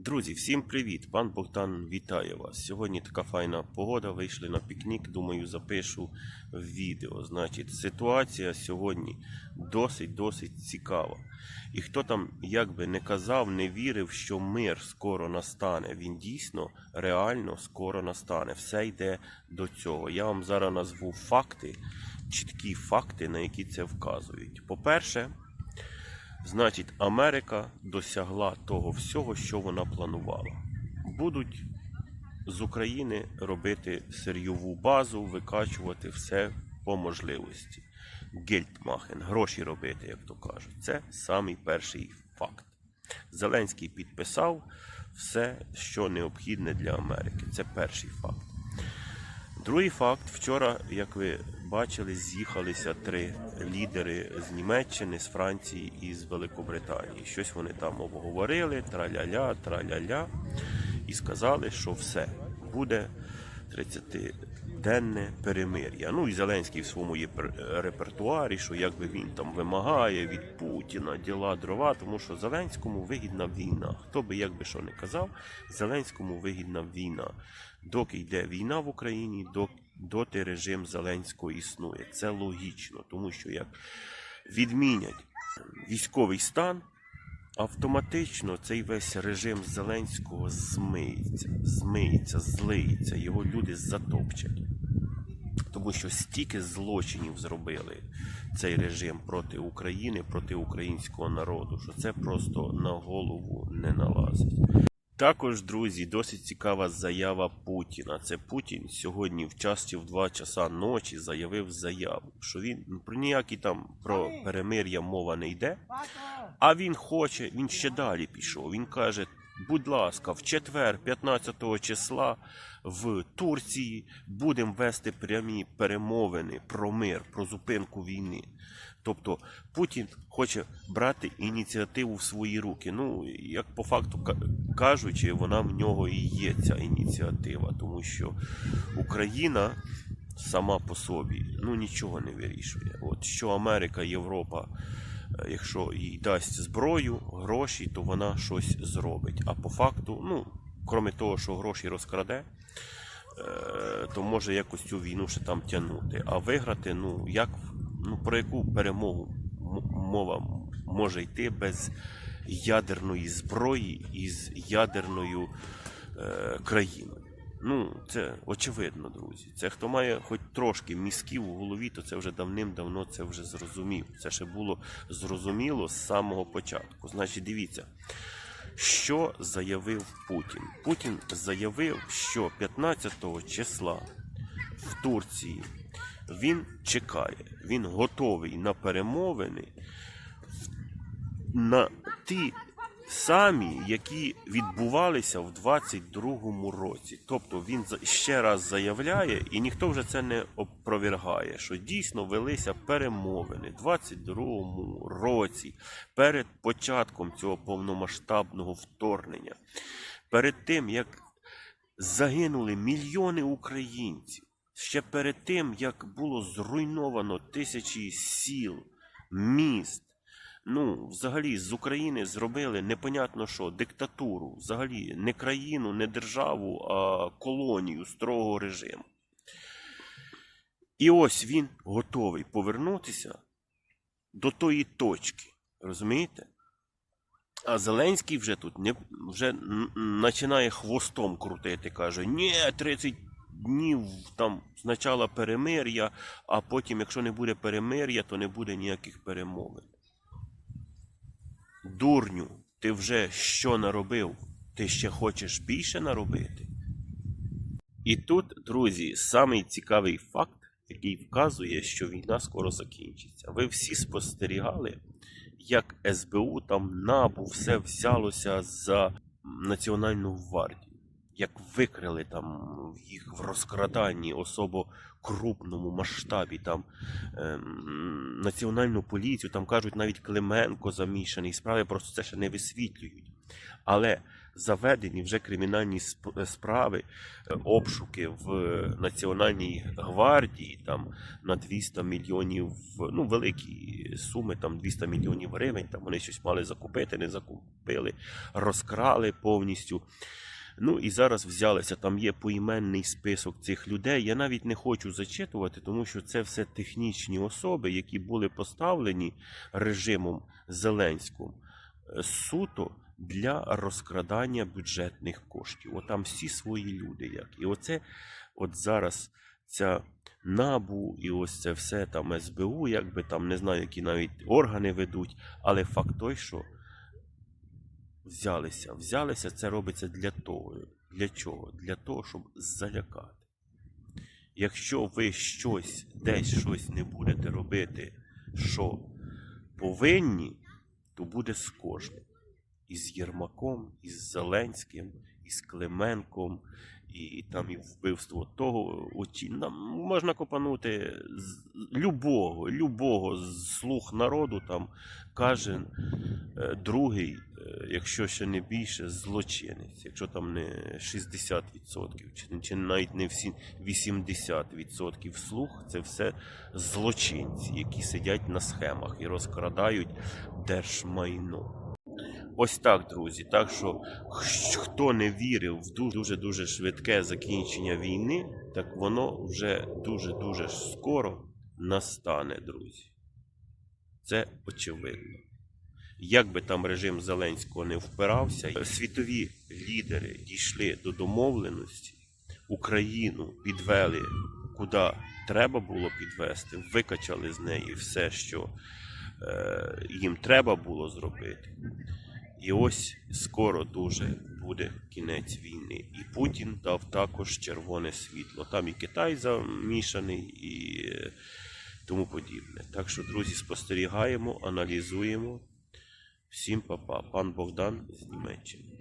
Друзі, всім привіт! Пан Богдан вітає вас. Сьогодні така файна погода. Вийшли на пікнік. Думаю, запишу відео. Значить, ситуація сьогодні досить-досить цікава. І хто там як би не казав, не вірив, що мир скоро настане. Він дійсно реально скоро настане. Все йде до цього. Я вам зараз назву факти, чіткі факти, на які це вказують. По-перше, Значить, Америка досягла того всього, що вона планувала. Будуть з України робити сирйову базу, викачувати все по можливості. Гельтмахен, гроші робити, як то кажуть. Це самий перший факт. Зеленський підписав все, що необхідне для Америки. Це перший факт. Другий факт: вчора, як ви бачили, з'їхалися три лідери з Німеччини, з Франції і з Великобританії. Щось вони там обговорили, траля-ля, траля-ля, і сказали, що все буде 30-денне перемир'я. Ну і Зеленський в своєму є репертуарі, що якби він там вимагає від Путіна діла дрова, тому що Зеленському вигідна війна. Хто би як би що не казав, Зеленському вигідна війна. Доки йде війна в Україні, док- доти режим Зеленського існує. Це логічно, тому що як відмінять військовий стан, автоматично цей весь режим Зеленського змиється, змиється, злиється, його люди затопчать. Тому що стільки злочинів зробили цей режим проти України, проти українського народу, що це просто на голову не налазить. Також, друзі, досить цікава заява Путіна. Це Путін сьогодні в часі в 2 часа ночі заявив заяву, що він ну, про ніякі там про перемир'я мова не йде. А він хоче, він ще далі пішов. Він каже: будь ласка, в четвер, 15 числа, в Турції будемо вести прямі перемовини про мир, про зупинку війни. Тобто Путін хоче брати ініціативу в свої руки. Ну, як по факту кажучи, вона в нього і є ця ініціатива, тому що Україна сама по собі ну нічого не вирішує. От що Америка, Європа, е, якщо їй дасть зброю, гроші, то вона щось зробить. А по факту, ну, крім того, що гроші розкраде, е, то може якось цю війну ще там тягнути. А виграти, ну як ну про яку перемогу мова може йти без ядерної зброї і з ядерною е, країною? Ну, це очевидно, друзі. Це хто має хоч трошки мізків у голові, то це вже давним-давно це вже зрозумів. Це ще було зрозуміло з самого початку. Значить, дивіться, що заявив Путін. Путін заявив, що 15 числа в Турції він чекає, він готовий на перемовини на ті самі, які відбувалися в 22-му році. Тобто він ще раз заявляє, і ніхто вже це не опровергає, що дійсно велися перемовини в 22-му році перед початком цього повномасштабного вторгнення, перед тим як загинули мільйони українців. Ще перед тим, як було зруйновано тисячі сіл, міст, ну, взагалі з України зробили непонятно що, диктатуру, взагалі не країну, не державу, а колонію строгого режиму. І ось він готовий повернутися до тої точки. Розумієте? А Зеленський вже тут не, вже починає хвостом крутити, каже: ні, 30 днів там спочатку перемир'я, а потім, якщо не буде перемир'я, то не буде ніяких перемовин. Дурню, ти вже що наробив? Ти ще хочеш більше наробити? І тут, друзі, самий цікавий факт, який вказує, що війна скоро закінчиться. Ви всі спостерігали, як СБУ там набу все взялося за Національну гвардію, як викрили там їх в розкраданні особо крупному масштабі, там ем, національну поліцію, там кажуть, навіть Клименко замішаний, справи просто це ще не висвітлюють. Але заведені вже кримінальні справи, е, обшуки в Національній гвардії там на 200 мільйонів, ну великі суми, там 200 мільйонів гривень. Там вони щось мали закупити, не закупили, розкрали повністю. Ну і зараз взялися, там є поіменний список цих людей. Я навіть не хочу зачитувати, тому що це все технічні особи, які були поставлені режимом Зеленським е, суто для розкрадання бюджетних коштів. От там всі свої люди. Як. І оце от зараз ця набу і ось це все там СБУ, якби там не знаю, які навіть органи ведуть, але факт той, що взялися. Взялися, це робиться для того. Для чого? Для того, щоб залякати. Якщо ви щось, десь щось не будете робити, що повинні, то буде з кожним. І з Єрмаком, і з Зеленським, і з Клименком, і, там і вбивство того очі. Нам можна копанути з любого, любого з слух народу, там каже е, другий, е, якщо ще не більше, злочинець, якщо там не 60%, чи, чи навіть не всі 80% слух, це все злочинці, які сидять на схемах і розкрадають держмайно. Ось так, друзі. Так що хто не вірив в дуже дуже швидке закінчення війни, так воно вже дуже дуже скоро настане, друзі. Це очевидно. Як би там режим Зеленського не впирався, світові лідери дійшли до домовленості, Україну підвели куди треба було підвести, викачали з неї все, що е, їм треба було зробити. І ось скоро дуже буде кінець війни. І Путін дав також червоне світло. Там і Китай замішаний, і е, тому подібне. Так що, друзі, спостерігаємо, аналізуємо. Всім папа, -па. Пан Богдан з Німеччини.